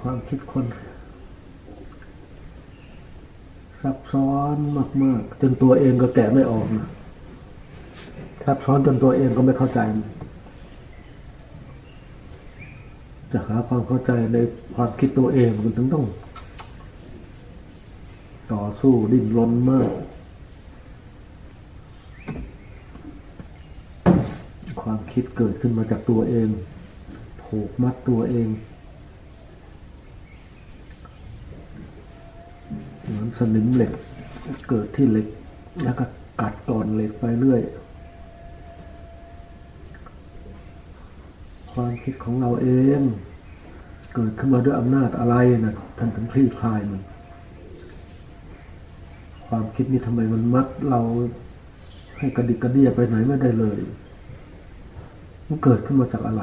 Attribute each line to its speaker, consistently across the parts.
Speaker 1: ความคิดคนซับซ้อนมาก ๆ จนตัวเองก็แกะไม่ออกนะซับซ้อนจนตัวเองก็ไม่เข้าใจ จะหาความเข้าใจในความคิดตัวเองมันถึงต้อง ต่อสู้ดิ้นรนมาก ความคิดเกิดขึ้นมาจากตัวเอง ผูกมัดตัวเอง เหมือน สนิมเหล็ก เกิดที่เหล็ก แล้วก็กัดก่อนเหล็กไปเรื่อย ความคิดของเราเอง เกิดขึ้นมาด้วยอำนาจอะไรนะท่านถึงคลี่คลายมัน ความคิดนี้ทำไมมันมัดเราให้กระดิกกระเดียไปไหนไม่ได้เลย มันเกิดขึ้นมาจากอะไร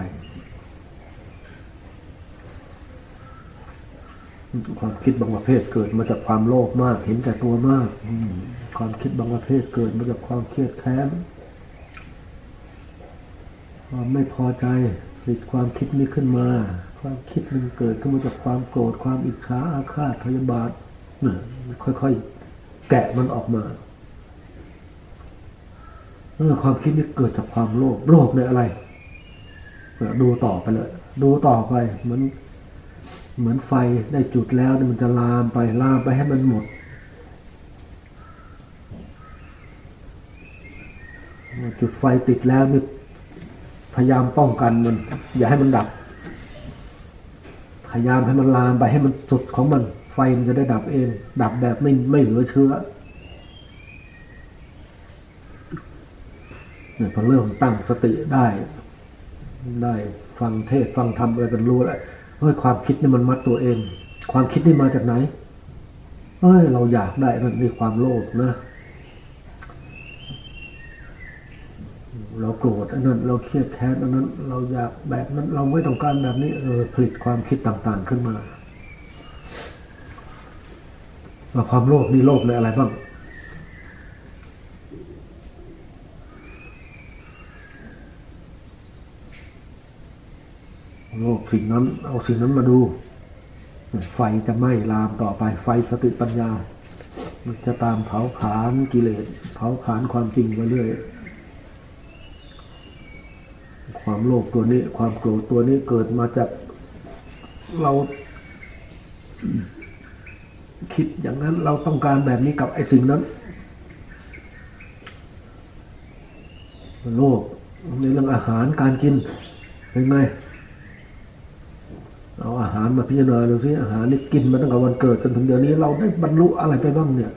Speaker 1: ความคิดบางประเภทเกิดมาจากความโลภมาก เห็นแต่ตัวมากความคิดบางประเภทเกิดมาจากความเครียดแค้นความไม่พอใจผลิตความคิดนี้ขึ้นมา ความคิดมันเกิดขึ้นมาจากความโกรธความอิจฉาอาฆาตพยาบาทเนี่ยค่อยๆแกะมันออกมาเออความคิดนี้เกิดจากความโลภโลภในอะไรดูต่อไปเลย ดูต่อไปเหมือน เหมือนไฟได้จุดแล้วมันจะลามไปลามไปให้มันหมดจุดไฟติดแล้วนี่พยายามป้องกันมัน อย่าให้มันดับ พยายามให้มันลามไปให้มันสุดของมัน ไฟมันจะได้ดับเอง ดับแบบไม่ไม่เหลือเชื้อเนี่ยพอเริ่มตั้งสติได้ ได้ฟังเทศฟังธรรมอะไรกันรู้แล้ว เฮ้ยความคิดนี่มันมัดตัวเอง ความคิดนี่มาจากไหนเฮ้ย เราอยากได้มันมีความโลภนะ เราโกรธอันนั้น เราเครียดแค้นอันนั้น เราอยากแบบนั้น เราไม่ต้องการแบบนี้เออผลิตความคิดต่าง ๆขึ้นมาว่าความโลภนี่โลภในอะไรบ้าง โลภสิ่งนั้น เอาสิ่งนั้นมาดู ไฟจะไหม้ลามต่อไป ไฟสติปัญญา มันจะตามเผาผลาญกิเลส เผาผลาญความจริงไปเรื่อย ความโลภตัวนี้ ความโกรธตัวนี้เกิดมาจากเรา คิดอย่างนั้นเราต้องการแบบนี้กับไอ้สิ่งนั้น โลภในเรื่องอาหารการกินเป็นไง เอาอาหารมาพิจารณาดูสิอาหารนี่กินมาตั้งแต่วันเกิดจนถึงเดี๋ยวนี้ เราได้บรรลุอะไรไปบ้างเนี่ย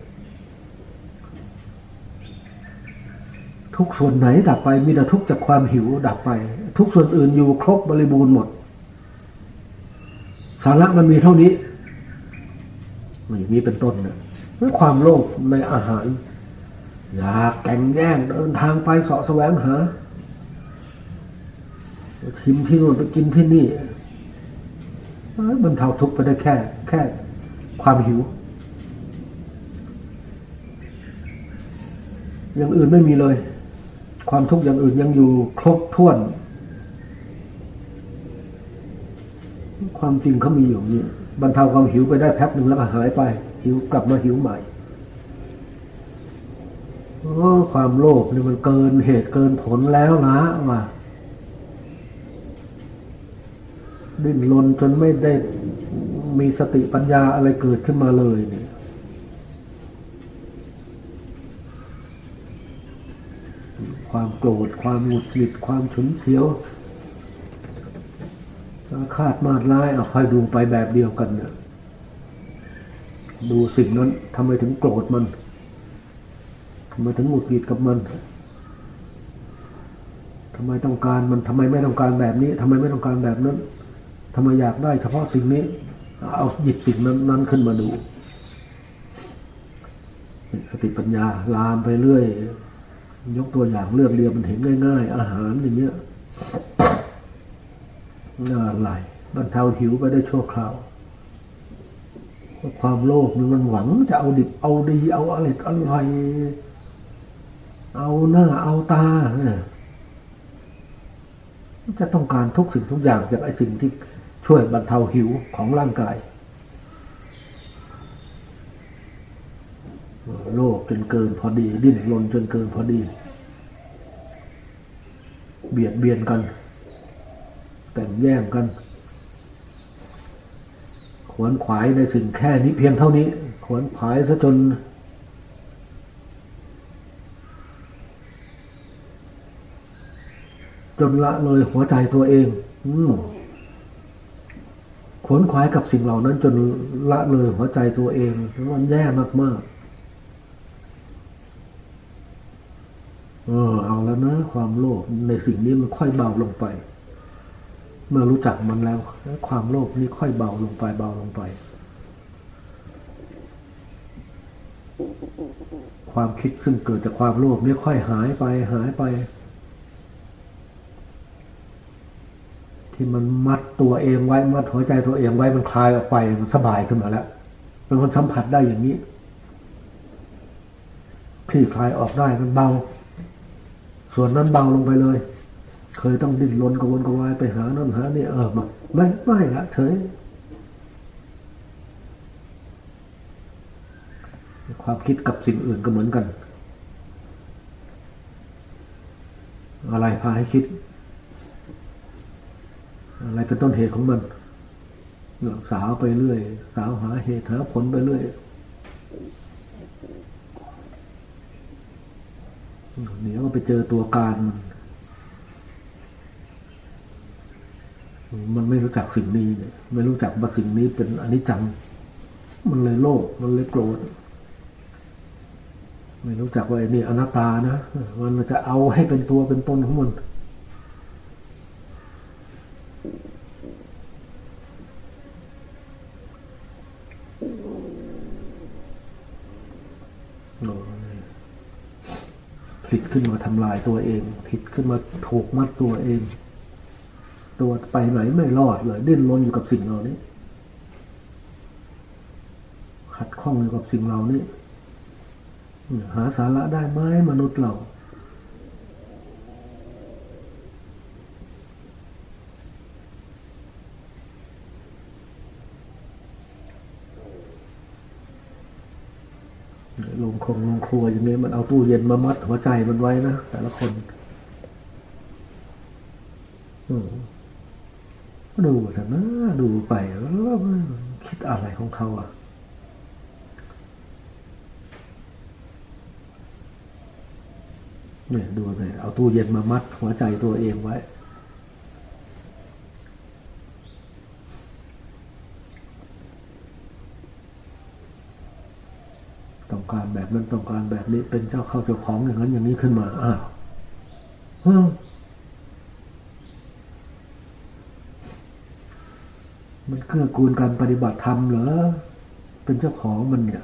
Speaker 1: ทุกส่วนไหนดับไปมีแต่ทุกจากความหิวดับไป ทุกส่วนอื่นอยู่ครบบริบูรณ์หมด สาระมันมีเท่านี้ไม่มีเป็นต้นเนี่ยความโลภในอาหาร อยากแก่งแย่งเดินทางไปเสาะแสวงหาชิมที่นู่นไปกินที่นี่ บรรเทาทุกข์ไปได้แค่แค่ความหิว อย่างอื่นไม่มีเลย ความทุกข์อย่างอื่นยังอยู่ครบถ้วน ความจริงเขามีอยู่นี่บรรเทาความหิวไปได้แป๊บหนึ่งแล้วก็หายไป หิวกลับมาหิวใหม่โอ้ความโลภนี่มันเกินเหตุเกินผลแล้วนะว่า ดิ้นรนจนไม่ได้มีสติปัญญาอะไรเกิดขึ้นมาเลยเนี่ยความโกรธ ความหงุดหงิด ความฉุนเฉียวคาดมาดร้ายเอาคอยดูไปแบบเดียวกันเนี่ยดูสิ่งนั้นทำไมถึงโกรธมันทำไมถึงหงุดหงิดกับมันทำไมต้องการมันทำไมไม่ต้องการแบบนี้ทำไมไม่ต้องการแบบนั้น ทำไมอยากได้เฉพาะสิ่งนี้ เอาหยิบสิ่งนั้นนั้นขึ้นมาดูสติปัญญาลามไปเรื่อย ยกตัวอย่างเลือกเรียมันเห็นง่าย ๆ อาหารอย่างเงี้ยน่าไหลบรรเทาหิวไปได้ชั่วคราวความโลภมันหวังจะเอาดิบเอาดี เอาอะไรอร่อยเอาหน้าเอาตาเนี่ยจะต้องการทุกสิ่งทุกอย่างจากไอ้สิ่งที่ ช่วยบรรเทาหิวของร่างกาย โลภจนเกินพอดี ดิ้นรนจนเกินพอดี เบียดเบียนกัน แต่งแย่งกัน ขวนขวายในสิ่งแค่นี้เพียงเท่านี้ ขวนขวายซะจนจนละเลยหัวใจตัวเอง อืม ขวนขวายกับสิ่งเหล่านั้นจนละเลยหัวใจตัวเองมันแย่มากๆเออเอาแล้วนะ ความโลภในสิ่งนี้มันค่อยเบาลงไป เมื่อรู้จักมันแล้ว ความโลภนี้ค่อยเบาลงไปเบาลงไป ความคิดซึ่งเกิดจากความโลภนี้ค่อยหายไปหายไป ที่มันมัดตัวเองไว้มัดหัวใจตัวเองไว้มันคลายออกไปมันสบายขึ้นมาแล้วเป็นคนสัมผัสได้อย่างนี้คลี่คลายออกได้มันเบา ส่วนนั้นเบาลงไปเลย เคยต้องดิ้นรนกระวนกระวายไปหานั่นหานี่เออมาไม่ไม่ละเฉยความคิดกับสิ่งอื่นก็เหมือนกัน อะไรพาให้คิด อะไรเป็นต้นเหตุของมันสาวไปเรื่อย สาวหาเหตุหาผลไปเรื่อยเดี๋ยวก็ไปเจอตัวการมันมันไม่รู้จักสิ่งนี้เนี่ยไม่รู้จักว่าสิ่งนี้เป็นอนิจจัง มันเลยโลภมันเลยโกรธไม่รู้จักว่าไอ้นี่อนัตตานะมันจะเอาให้เป็นตัวเป็นตนของมันโอ้ยผิดขึ้น มาทำลายตัวเอง ผิดขึ้นมาถูกมัดตัวเอง ตัวไปไหนไม่รอดเลยดิ้นรนอยู่กับสิ่งเหล่านี้ ขัดข้องอยู่กับสิ่งเหล่านี้หาสาระได้ไหมมนุษย์เรา ล งคงลงครัวอย่างนี้มันเอาตู้เย็นมามัดหัวใจมันไว้นะแต่ละคนอืมดูเถอะนะดูไปแล้วคิดอะไรของเขาอะเนี่ยดูเลยเอาตู้เย็นมามัดหัวใจตัวเองไว้ ต้องการ แบบนั้นต้องการแบบนี้เป็นเจ้าเข้าเจ้าของอย่างนั้นอย่างนี้ขึ้นมาอ้าวมันเกื้อกูลการปฏิบัติธรรมเหรอ เป็นเจ้าของมันเนี่ย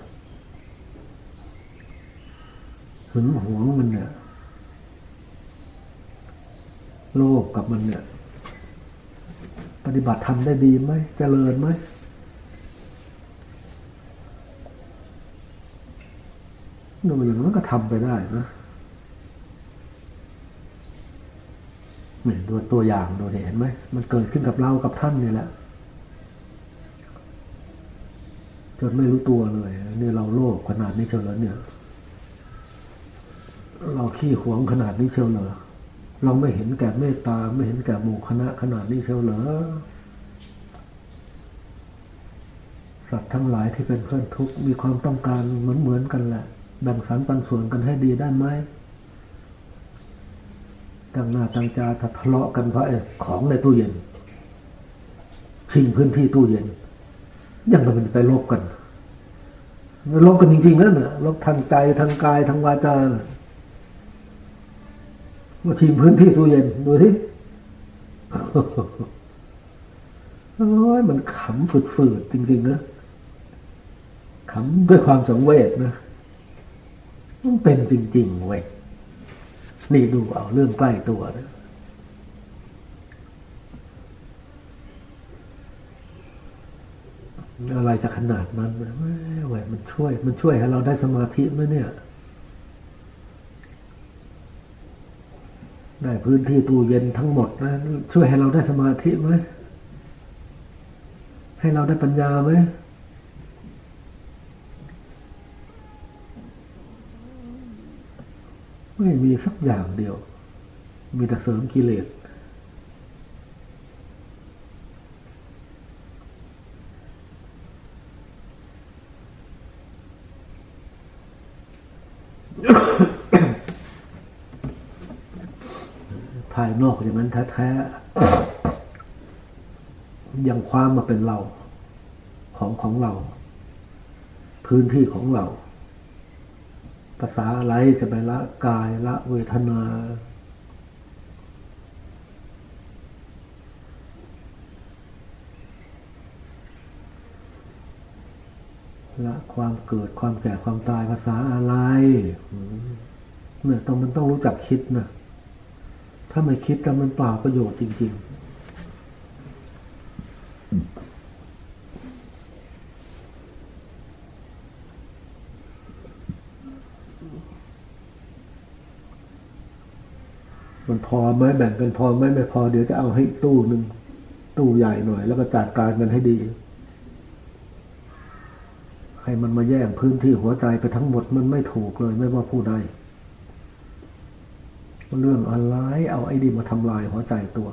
Speaker 1: หึงหวงมันเนี่ย โลภกับมันเนี่ย ปฏิบัติธรรมได้ดีไหมเจริญไหม ดูอย่างนั้นก็ทำไปได้นะเนี่ยดูตัวอย่างดูเห็นไหมมันเกิดขึ้นกับเรากับท่านนี่แหละจนไม่รู้ตัวเลยนี่เราโลภขนาดนี้เชียวเหรอเนี่ย เราขี้หวงขนาดนี้เชียวเหรอเราไม่เห็นแก่เมตตาไม่เห็นแก่หมู่คณะขนาดนี้เชียวเหรอสัตว์ทั้งหลายที่เป็นเพื่อนทุกข์มีความต้องการเหมือนเหมือนกันแหละ แบ่งสรรปันส่วนกันให้ดีได้ไหมตั้งหน้าตั้งตาทะเลาะกันเพราะไอ้ของในตู้เย็นชิงพื้นที่ตู้เย็น ยังมันไปลบกันลบกันจริงๆนั่นน่ะลบทางใจทางกายทางวาจาน่ะมาชิงพื้นที่ตู้เย็นดูที่โอ้ยมันขำฝืดๆจริงๆนะขำด้วยความสังเวชนะ มันเป็นจริงๆเว้ยนี่ดูเอาเรื่องใกล้ตัวนะอะไรจะขนาดนั้นเว้ยมันช่วย มันช่วยให้เราได้สมาธิไหมเนี่ยได้พื้นที่ตู้เย็นทั้งหมดนะช่วยให้เราได้สมาธิไหมให้เราได้ปัญญาไหม ไม่มีสักอย่างเดียว มีแต่เสริมกิเลสภายนอกอย่างนั้นแท้ๆยังความมาเป็นเรา ของของเรา พื้นที่ของเรา ภาษาอะไรจะไปละกายละเวทนา ละความเกิดความแก่ความตายภาษาอะไรเนี่ยต้องมันต้องรู้จักคิดนะถ้าไม่คิดแล้วมันเปล่าประโยชน์จริง ๆ พอไหมแบ่งกันพอไหมไม่พอเดี๋ยวจะเอาให้ตู้หนึ่งตู้ใหญ่หน่อย แล้วก็จัดการกันให้ดี ให้มันมาแย่งพื้นที่หัวใจไปทั้งหมดมันไม่ถูกเลย ไม่ว่าผู้ใดเรื่องอะไรเอาไอ้ดีมาทำลายหัวใจตัว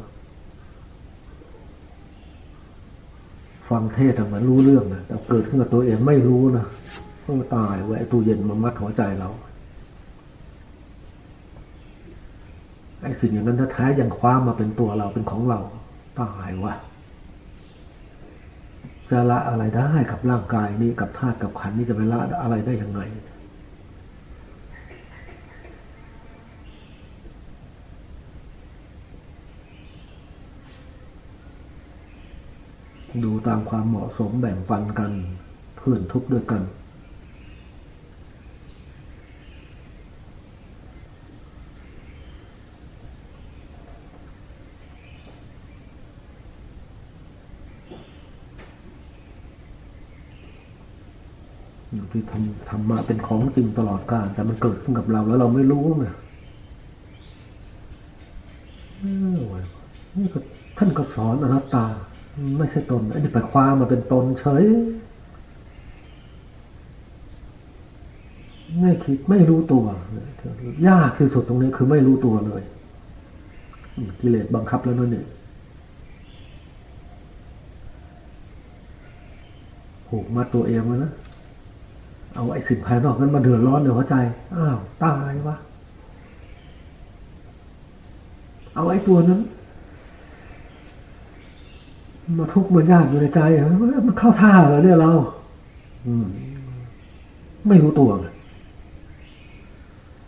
Speaker 1: ฟังเทศแต่มือนรู้เรื่องนะแต่เกิดขึ้นกับตัวเองไม่รู้นะต้องตายไว้ตู้เย็นมามัดหัวใจเรา ไอ้สิ่งอย่างนั้นถ้าแท้ยังคว้ามาเป็นตัวเราเป็นของเราตายวะจะละอะไรได้กับร่างกายนี้กับธาตุกับขันนี้จะไปละอะไรได้ยังไงดูตามความเหมาะสมแบ่งปันกันเพื่อนทุกข์ด้วยกัน ที่ทำทำมาเป็นของจริงตลอดกาลแต่มันเกิดขึ้นกับเราแล้วเราไม่รู้ไงเออว่ะนี่ก็ท่านก็สอนอนัตตา ไม่ใช่ตนไอ้นี่ไปคว้ามาเป็นตนเฉยไม่คิดไม่รู้ตัวยากที่สุดตรงนี้คือไม่รู้ตัวเลยกิเลสบังคับแล้วนั่นเองผูกมัดตัวเองไว้นะ เอาไอ้สิ่งภายนอกนั้นมาเดือดร้อนในหัวใจ อ้าวตายวะ เอาไอ้ตัวนั้น มาทุกข์มายากอยู่ในใจมันเข้าท่าเหรอเนี่ยเรา อืม ไม่รู้ตัวไง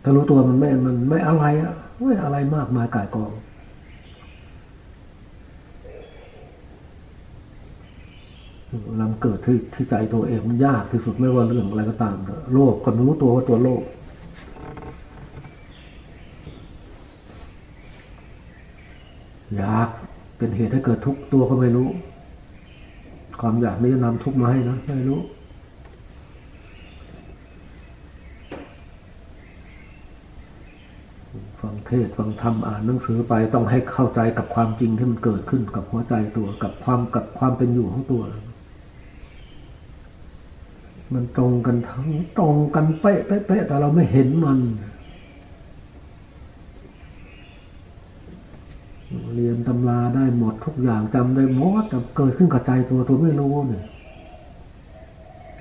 Speaker 1: ถ้ารู้ตัวมันไม่ มันไม่อะไรอะไม่อะไรมากมายกายกอง เวลามันเกิดที่ที่ใจตัวเองมันยากที่สุดไม่ว่าเรื่องอะไรก็ตามโลภก็รู้ตัวว่าตัวโลภอยากเป็นเหตุให้เกิดทุกตัวก็ไม่รู้ ความอยากนี้จะนำทุกมาให้นะไม่รู้ฟังเทศฟังธรรมอ่านหนังสือไปต้องให้เข้าใจกับความจริงที่มันเกิดขึ้นกับหัวใจตัวกับความกับความเป็นอยู่ของตัว มันตรงกันทั้งตรงกันเป๊ะเป๊ะเป๊ะแต่เราไม่เห็นมัน เรียนตำราได้หมดทุกอย่างจำได้หมดแต่เกิดขึ้นกับใจตัวตัวไม่รู้เนี่ย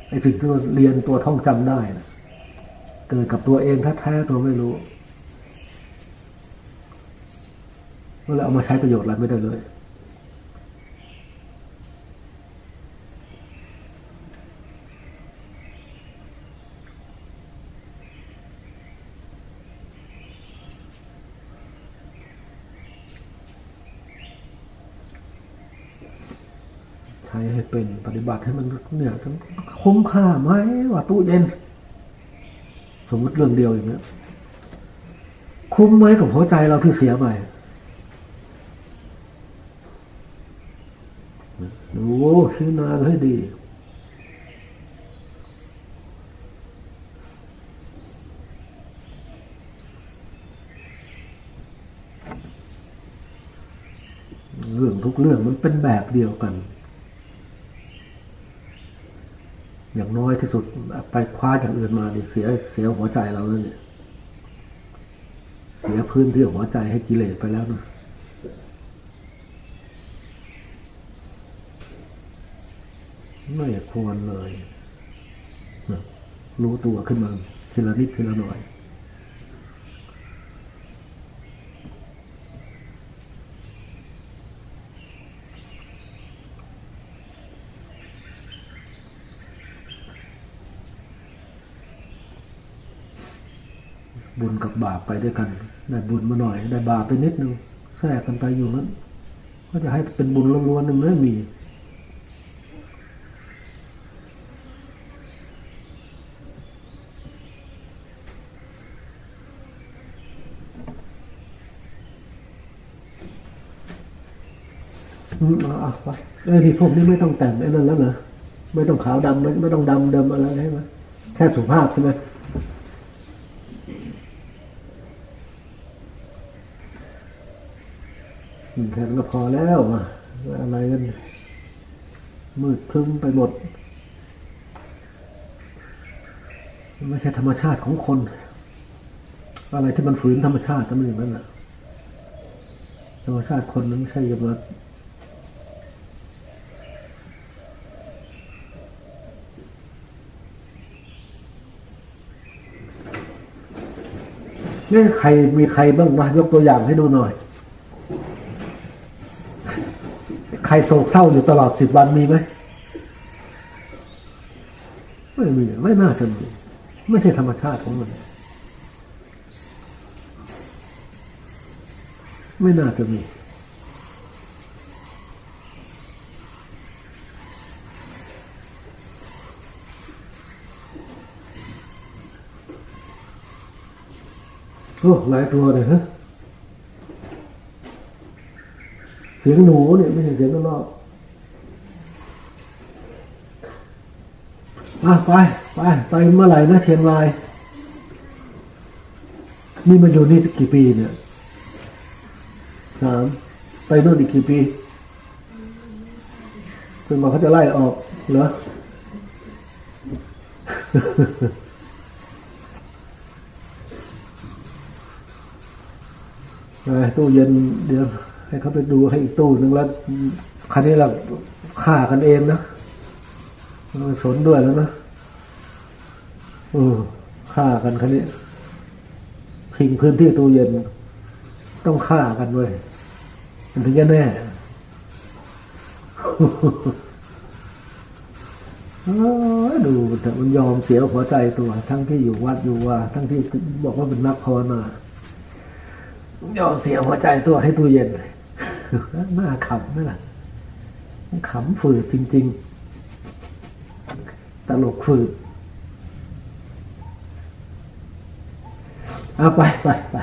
Speaker 1: ไอ้สิ่งที่เราเรียนตัวท่องจำได้นะเกิดกับตัวเองแท้ๆตัวไม่รู้แล้วเอามาใช้ประโยชน์อะไรไม่ได้เลย ช้ให้เป็นปฏิบัติให้มันเนี่ยคุ้มค่าไหมว่าตู้เย็น สมมติเรื่องเดียวอย่างเงี้ยคุ้มไหมกับหัวใจเราที่เสียไปดูพิจารณาให้ดีเรื่องทุกเรื่องมันเป็นแบบเดียวกัน อย่างน้อยที่สุดไปคว้าอย่างอื่นมาดิเสียเสียหัวใจเราแล้วเนี่ย เสียพื้นที่หัวใจให้กิเลสไปแล้วนะไม่ควรเลย รู้ตัวขึ้นมาทีละนิดทีละหน่อย บุญกับบาปไปด้วยกัน ได้บุญมาหน่อย ได้บาปไปนิดนึงแทรกกันไปอยู่นั้นก็จะให้เป็นบุญล้วนๆนึงไม่มีอืมเอาเอาไปเอ้ยนี่พวกนี้ไม่ต้องแต่งไอ้นั่นแล้วเหรอไม่ต้องขาวดำไม่ไม่ต้องดำเดิมอะไรใช่ไหมแค่สุภาพใช่ไหมอืม แค่นั้นก็พอแล้วอะอะไรกันมืดครึ้มไปหมดไม่ใช่ธรรมชาติของคน อะไรที่มันฝืนธรรมชาติก็ไม่อย่างนั้นแหละธรรมชาติคนนั้นไม่ใช่จะมานี่ใครมีใครบ้างวะยกตัวอย่างให้ดูหน่อย ใค รโศกเศร้าอยู่ตลอดสิบวันมีไหมไม่มีไม่น่าจะมีไม่ใช่ธรรมชาติของมัน ไม่น่าจะมีโอ้หลายตัวเลยฮะ เสียงหนูเนี่ยไม่ใช่เสียงข้างนอกอะไปไปไปเมื่อไหร่นะเชียงรายนี่มาอยู่นี่กี่ปีเนี่ยสามไปโน่นอีกกี่ปีจนมาเขาจะไล่ออกเหรอเออตู้เย็นเดี๋ยว ให้เขาไปดูให้อีกตู้หนึ่งแล้วคันนี้เราฆ่ากันเองนะไม่สนด้วยแล้วนะเออฆ่ากันคันนี้ทิ้งพื้นที่ตู้เย็น ต้องฆ่ากันเว้ยมันถึงจะแน่ดูแต่มันยอมเสียหัวใจตัว ทั้งที่อยู่วัดอยู่ว่า ทั้งที่บอกว่าเป็นนักภาวนายอมเสียหัวใจตัวให้ตู้เย็น น่าขำไหมล่ะขำฝืดจริง ๆ ตลกฝืดเอาไปไปไป